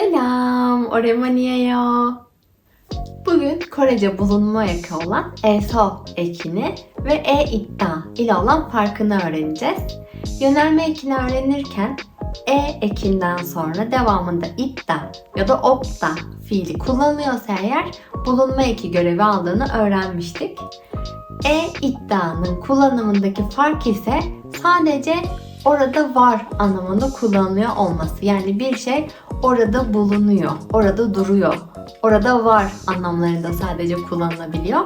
Selam, oremanieyo. Bugün Korece bulunma eki olan eso ekini ve e itta ile olan farkını öğreneceğiz. Yönelme ekini öğrenirken e ekinden sonra devamında itta ya da opta fiili kullanılıyorsa eğer bulunma eki görevi aldığını öğrenmiştik. E iddianın kullanımındaki fark ise sadece orada var anlamında kullanılıyor olması. Yani bir şey orada bulunuyor, orada duruyor, orada var anlamlarında sadece kullanılabiliyor.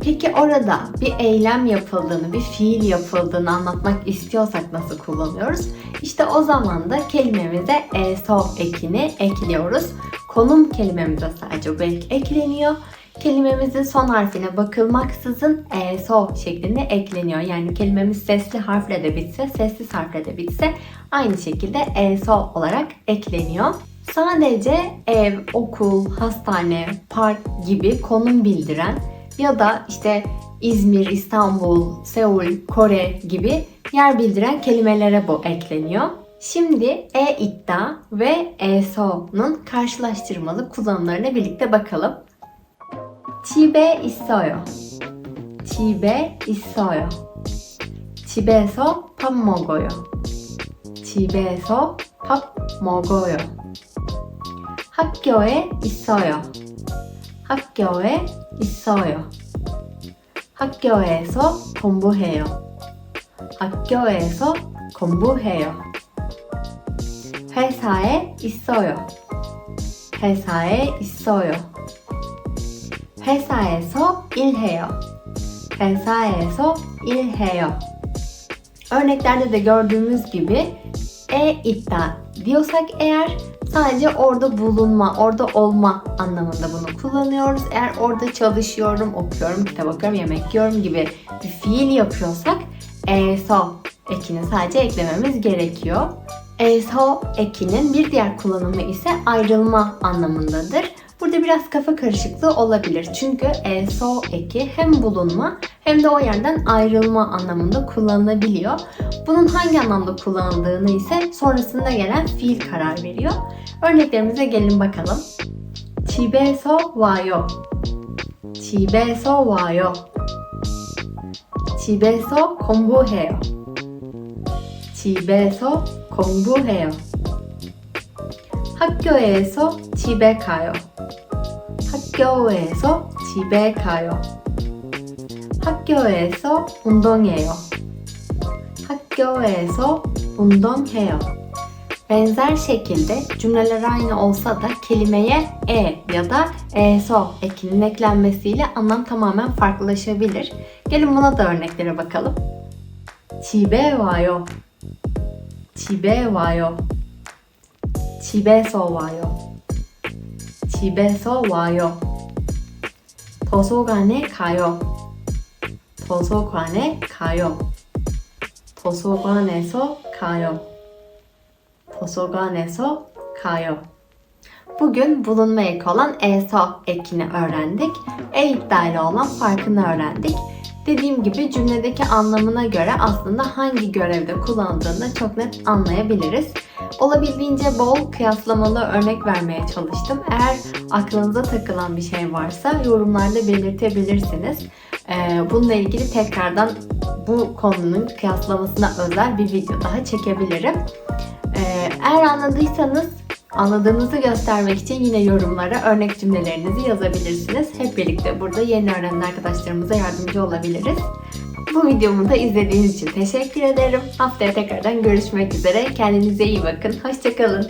Peki orada bir eylem yapıldığını, bir fiil yapıldığını anlatmak istiyorsak nasıl kullanıyoruz? İşte o zaman da kelimemize eso ekini ekliyoruz. Konum kelimemize sadece bu ek ekleniyor. Kelimemizin son harfine bakılmaksızın eso şeklinde ekleniyor. Yani kelimemiz sesli harfle de bitse, sessiz harfle de bitse aynı şekilde eso olarak ekleniyor. Sadece ev, okul, hastane, park gibi konum bildiren ya da işte İzmir, İstanbul, Seul, Kore gibi yer bildiren kelimelere bu ekleniyor. Şimdi e iddia ve eso'nun karşılaştırmalı kullanımlarına birlikte bakalım. 집에 있어요. 집에 있어요. 집에서 밥 먹어요. 집에서 밥 먹어요. 학교에 있어요. 학교에 있어요. 학교에서 공부해요. 학교에서 공부해요. 회사에 있어요. 회사에 있어요. 회사에서 일해요. 회사에서 일해요. Örneklerde de gördüğümüz gibi e iddia diyorsak eğer sadece orada bulunma, orada olma anlamında bunu kullanıyoruz. Eğer orada çalışıyorum, okuyorum, kitap okuyorum, yemek yiyorum gibi bir fiil yapıyorsak eso ekini sadece eklememiz gerekiyor. Eso ekinin bir diğer kullanımı ise ayrılma anlamındadır Burada biraz kafa karışıklığı olabilir. Çünkü eso eki hem bulunma hem de o yerden ayrılma anlamında kullanılabiliyor. Bunun hangi anlamda kullanıldığını ise sonrasında gelen fiil karar veriyor. Örneklerimize gelin bakalım. 집에서 와요. 집에서 와요. 집에서 공부해요. 집에서 공부해요. 학교에서 집에 가요. 학교에서 집에 가요. 학교에서 운동해요. 학교에서 운동해요. Benzer şekilde cümleler aynı olsa da kelimeye e ya da eso ekinin eklenmesiyle anlam tamamen farklılaşabilir. Gelin buna da örneklere bakalım. 집에 와요. 집에 와요. 집에서 와요. 집에서 와요. 도서관에 가요. 도서관에 가요. 도서관에서 가요. 도서관에서 가요. Bugün bulunma eki olan eso ekini öğrendik. E iddiayla olan farkını öğrendik. Dediğim gibi cümledeki anlamına göre aslında hangi görevde kullanıldığını çok net anlayabiliriz. Olabildiğince bol kıyaslamalı örnek vermeye çalıştım. Eğer aklınıza takılan bir şey varsa yorumlarda belirtebilirsiniz. Ee, bununla ilgili tekrardan bu konunun kıyaslamasına özel bir video daha çekebilirim. Ee, eğer anladıysanız anladığınızı göstermek için yine yorumlara örnek cümlelerinizi yazabilirsiniz. Hep birlikte burada yeni öğrenen arkadaşlarımıza yardımcı olabiliriz. Bu videomu da izlediğiniz için teşekkür ederim. Haftaya tekrardan görüşmek üzere. Kendinize iyi bakın. Hoşçakalın.